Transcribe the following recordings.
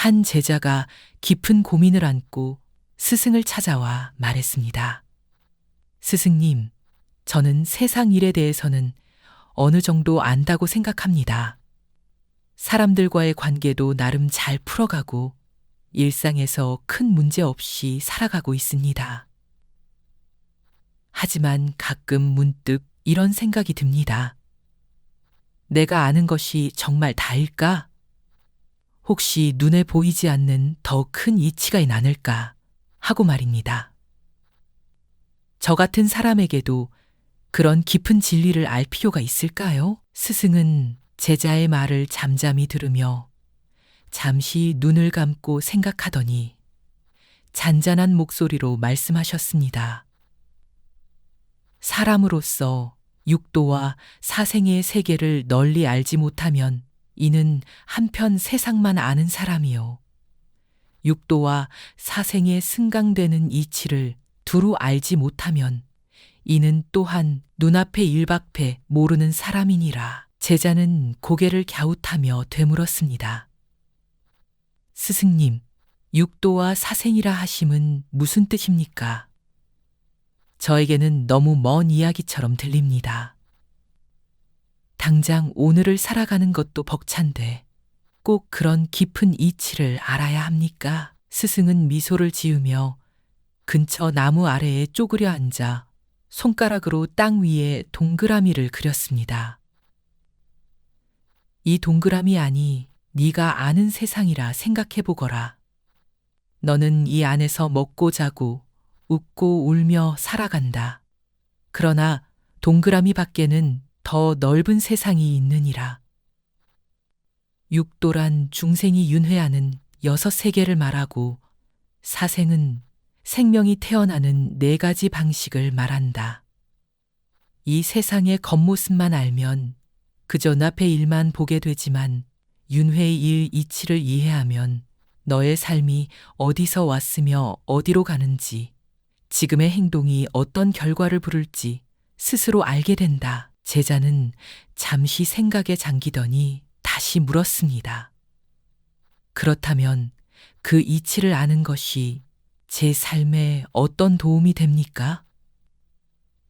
한 제자가 깊은 고민을 안고 스승을 찾아와 말했습니다. 스승님, 저는 세상 일에 대해서는 어느 정도 안다고 생각합니다. 사람들과의 관계도 나름 잘 풀어가고 일상에서 큰 문제 없이 살아가고 있습니다. 하지만 가끔 문득 이런 생각이 듭니다. 내가 아는 것이 정말 다일까? 혹시 눈에 보이지 않는 더 큰 이치가 있나을까? 하고 말입니다. 저 같은 사람에게도 그런 깊은 진리를 알 필요가 있을까요? 스승은 제자의 말을 잠잠히 들으며 잠시 눈을 감고 생각하더니 잔잔한 목소리로 말씀하셨습니다. 사람으로서 육도와 사생의 세계를 널리 알지 못하면 이는 한편 세상만 아는 사람이요. 육도와 사생의 승강되는 이치를 두루 알지 못하면 이는 또한 눈앞에 일박패 모르는 사람이니라. 제자는 고개를 갸웃하며 되물었습니다. 스승님, 육도와 사생이라 하심은 무슨 뜻입니까? 저에게는 너무 먼 이야기처럼 들립니다. 당장 오늘을 살아가는 것도 벅찬데 꼭 그런 깊은 이치를 알아야 합니까? 스승은 미소를 지으며 근처 나무 아래에 쪼그려 앉아 손가락으로 땅 위에 동그라미를 그렸습니다. 이 동그라미 아니 네가 아는 세상이라 생각해 보거라. 너는 이 안에서 먹고 자고 웃고 울며 살아간다. 그러나 동그라미 밖에는 더 넓은 세상이 있느니라. 육도란 중생이 윤회하는 여섯 세계를 말하고 사생은 생명이 태어나는 네 가지 방식을 말한다. 이 세상의 겉모습만 알면 그저 나의 일만 보게 되지만 윤회의 일 이치를 이해하면 너의 삶이 어디서 왔으며 어디로 가는지 지금의 행동이 어떤 결과를 부를지 스스로 알게 된다. 제자는 잠시 생각에 잠기더니 다시 물었습니다. 그렇다면 그 이치를 아는 것이 제 삶에 어떤 도움이 됩니까?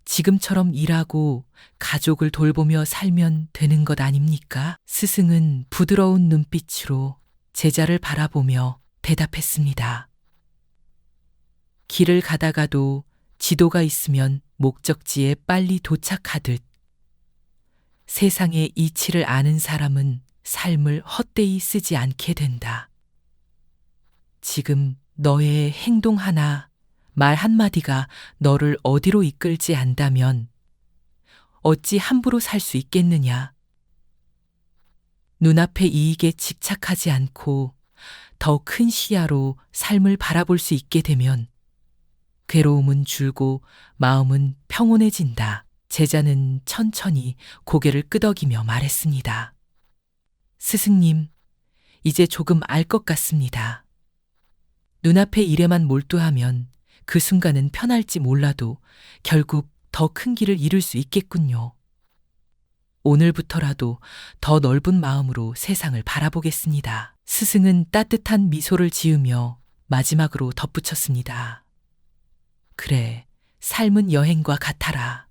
지금처럼 일하고 가족을 돌보며 살면 되는 것 아닙니까? 스승은 부드러운 눈빛으로 제자를 바라보며 대답했습니다. 길을 가다가도 지도가 있으면 목적지에 빨리 도착하듯 세상의 이치를 아는 사람은 삶을 헛되이 쓰지 않게 된다. 지금 너의 행동 하나, 말 한마디가 너를 어디로 이끌지 않다면 어찌 함부로 살 수 있겠느냐? 눈앞의 이익에 집착하지 않고 더 큰 시야로 삶을 바라볼 수 있게 되면 괴로움은 줄고 마음은 평온해진다. 제자는 천천히 고개를 끄덕이며 말했습니다. 스승님, 이제 조금 알 것 같습니다. 눈앞의 일에만 몰두하면 그 순간은 편할지 몰라도 결국 더 큰 길을 이룰 수 있겠군요. 오늘부터라도 더 넓은 마음으로 세상을 바라보겠습니다. 스승은 따뜻한 미소를 지으며 마지막으로 덧붙였습니다. 그래, 삶은 여행과 같아라.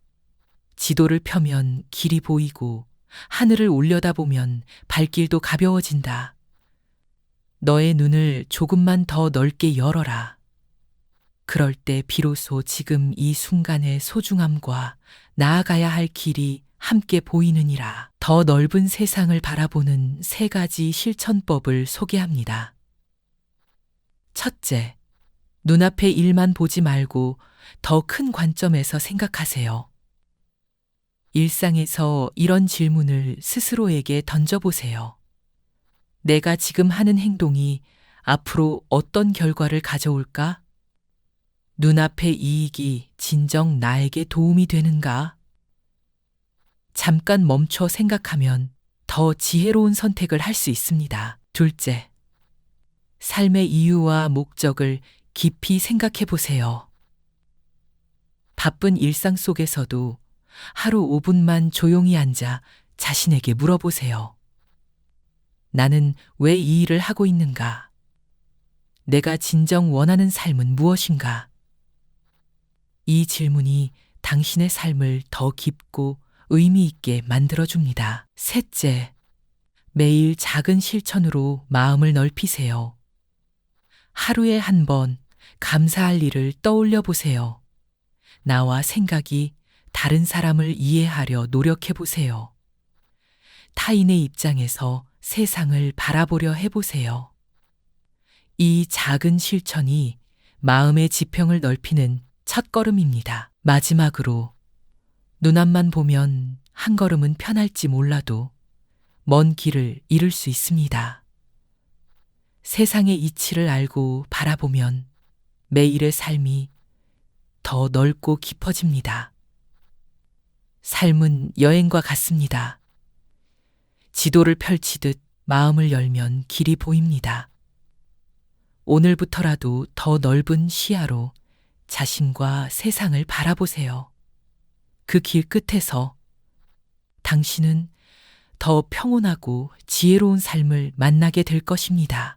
지도를 펴면 길이 보이고 하늘을 올려다보면 발길도 가벼워진다. 너의 눈을 조금만 더 넓게 열어라. 그럴 때 비로소 지금 이 순간의 소중함과 나아가야 할 길이 함께 보이느니라. 더 넓은 세상을 바라보는 세 가지 실천법을 소개합니다. 첫째, 눈앞의 일만 보지 말고 더 큰 관점에서 생각하세요. 일상에서 이런 질문을 스스로에게 던져보세요. 내가 지금 하는 행동이 앞으로 어떤 결과를 가져올까? 눈앞의 이익이 진정 나에게 도움이 되는가? 잠깐 멈춰 생각하면 더 지혜로운 선택을 할 수 있습니다. 둘째, 삶의 이유와 목적을 깊이 생각해 보세요. 바쁜 일상 속에서도 하루 5분만 조용히 앉아 자신에게 물어보세요. 나는 왜 이 일을 하고 있는가? 내가 진정 원하는 삶은 무엇인가? 이 질문이 당신의 삶을 더 깊고 의미 있게 만들어줍니다. 셋째, 매일 작은 실천으로 마음을 넓히세요. 하루에 한 번 감사할 일을 떠올려 보세요. 나와 생각이 다른 사람을 이해하려 노력해 보세요. 타인의 입장에서 세상을 바라보려 해보세요. 이 작은 실천이 마음의 지평을 넓히는 첫 걸음입니다. 마지막으로 눈앞만 보면 한 걸음은 편할지 몰라도 먼 길을 잃을 수 있습니다. 세상의 이치를 알고 바라보면 매일의 삶이 더 넓고 깊어집니다. 삶은 여행과 같습니다. 지도를 펼치듯 마음을 열면 길이 보입니다. 오늘부터라도 더 넓은 시야로 자신과 세상을 바라보세요. 그 길 끝에서 당신은 더 평온하고 지혜로운 삶을 만나게 될 것입니다.